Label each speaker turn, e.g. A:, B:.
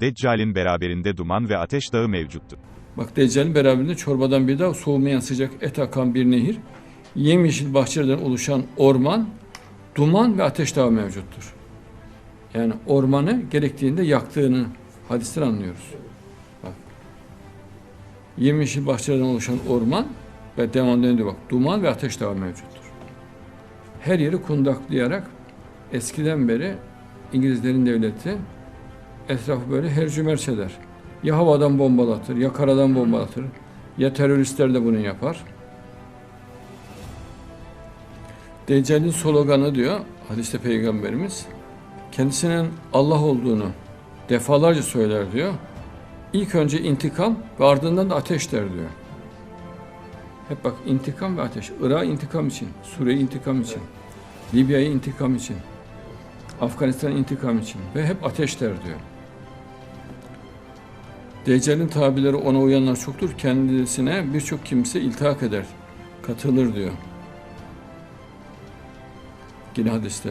A: Deccal'in beraberinde duman ve ateş dağı mevcuttur.
B: Bak Deccal'in beraberinde çorbadan bir dağ, soğumayan sıcak et akan bir nehir, yemyeşil bahçelerden oluşan orman, duman ve ateş dağı mevcuttur. Yani ormanı gerektiğinde yaktığını hadisten anlıyoruz. Bak. Yemyeşil bahçelerden oluşan orman ve devamlı diyor bak duman ve ateş dağı mevcuttur. Her yeri kundaklayarak eskiden beri İngilizlerin devleti etrafı böyle hercümerç eder. Ya havadan bombalatır, ya karadan bombalatır, ya teröristler de bunu yapar. Deccal'in sloganı diyor hadiste peygamberimiz kendisinin Allah olduğunu defalarca söyler diyor. İlk önce intikam ve ardından da ateş der diyor. Hep bak intikam ve ateş. Irak intikam için, Suriye intikam için, Libya'yı intikam için, Afganistan intikam için ve hep ateş der diyor. Deccal'in tabirleri ona uyanlar çoktur. Kendisine birçok kimse iltihak eder, katılır diyor. Yine hadiste.